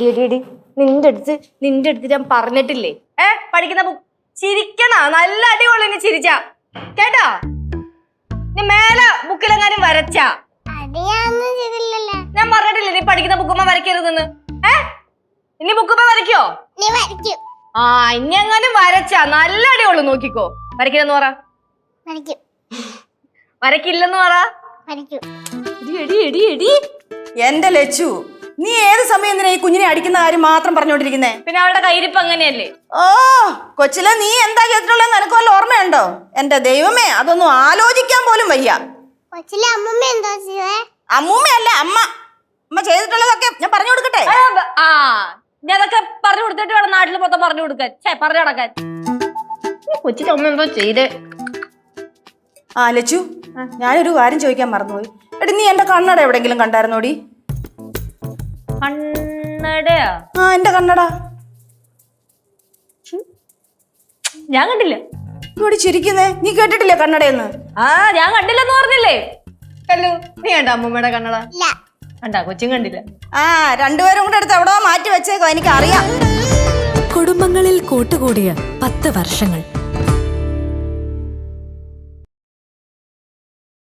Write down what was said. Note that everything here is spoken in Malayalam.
D D D. നിന്റെ അടുത്ത് നിന്റെ അടുത്ത് ഞാൻ പറഞ്ഞിട്ടില്ലേ? ഏ പഠിക്കുന്ന ബുക്ക് ചിരിക്കണ നല്ല അടിപൊളി ഇനി ചിരിച്ച. കേട്ടോ? നീ മേലെ ബുക്കിലെങ്ങാനും വരച്ചാ? ഞാൻ പറഞ്ഞിട്ടില്ലേ നീ പഠിക്കുന്ന ബുക്കുമ്മ വരയ്ക്കരുതെന്ന്? ഏ? ഇനി ബുക്കുമ്മ വരയ്ക്കോ? നീ ആ ഇനി എങ്ങാനും വരച്ച. നല്ല അടിപൊളി നോക്കിക്കോ. വരയ്ക്കില്ലെന്ന് പറ. വരക്കില്ലെന്ന് പറ. വരയ്ക്കും. എടി എടി എടി എടി. എന്റെ ലച്ചു നീ ഏത് എന്തിനാ ഈ കുഞ്ഞിനെ അടിക്കുന്ന കാര്യം മാത്രം പറഞ്ഞോണ്ടിരിക്കുന്നേ? പിന്നെ അവളുടെ കയ്യിരിപ്പ് അങ്ങനെയല്ലേ? ഓ കൊച്ചിലെ നീ എന്താ ചെയ്തിട്ടുള്ളത് നിനക്ക് വല്ല ഓർമ്മയുണ്ടോ? എന്റെ ദൈവമേ അതൊന്നും ആലോചിക്കാൻ പോലും വയ്യ. കൊച്ചിലെ അമ്മമ്മ എന്താ ചെയ്തേ? അമ്മൂമ്മയല്ല അമ്മ. അമ്മ ചെയ്തിട്ടുള്ളതൊക്കെ ഞാൻ പറഞ്ഞു കൊടുക്കട്ടെ? ആ, ആ ഞാൻ അതൊക്കെ പറഞ്ഞു കൊടുത്തിട്ട് വേണം നാട്ടിൽ മൊത്തം പറഞ്ഞു കൊടുക്കാൻ. ഛേ പറഞ്ഞു നടക്കാൻ. കൊച്ചിന്റെ അമ്മ എന്തോ ചെയ്തേ? ആ ലച്ചു ഞാനൊരു കാര്യം ചോദിക്കാൻ മറന്നുപോയി. എടി നീ എന്റെ കണ്ണട എവിടെങ്കിലും കണ്ടായിരുന്നോടി? കണ്ണടയാ? ആ എന്റെ കണ്ണട. ഞാൻ കണ്ടില്ല. ഇവിടെ ചിരിക്കുന്നേ. നീ കേട്ടിട്ടില്ലേ കണ്ണടയെന്ന്? ആ ഞാൻ കണ്ടില്ലെന്ന് പറഞ്ഞില്ലേ? കല്ലു നീ കണ്ട അമ്മമ്മയുടെ കണ്ണട? കണ്ടാ കൊച്ചും കണ്ടില്ല. ആ രണ്ടുപേരും കൂടെ അടുത്ത് എവിടെയോ മാറ്റി വെച്ചേക്കോ എനിക്കറിയാം. കുടുംബങ്ങളിൽ കൂട്ടുകൂടിയ പത്ത് വർഷങ്ങൾ.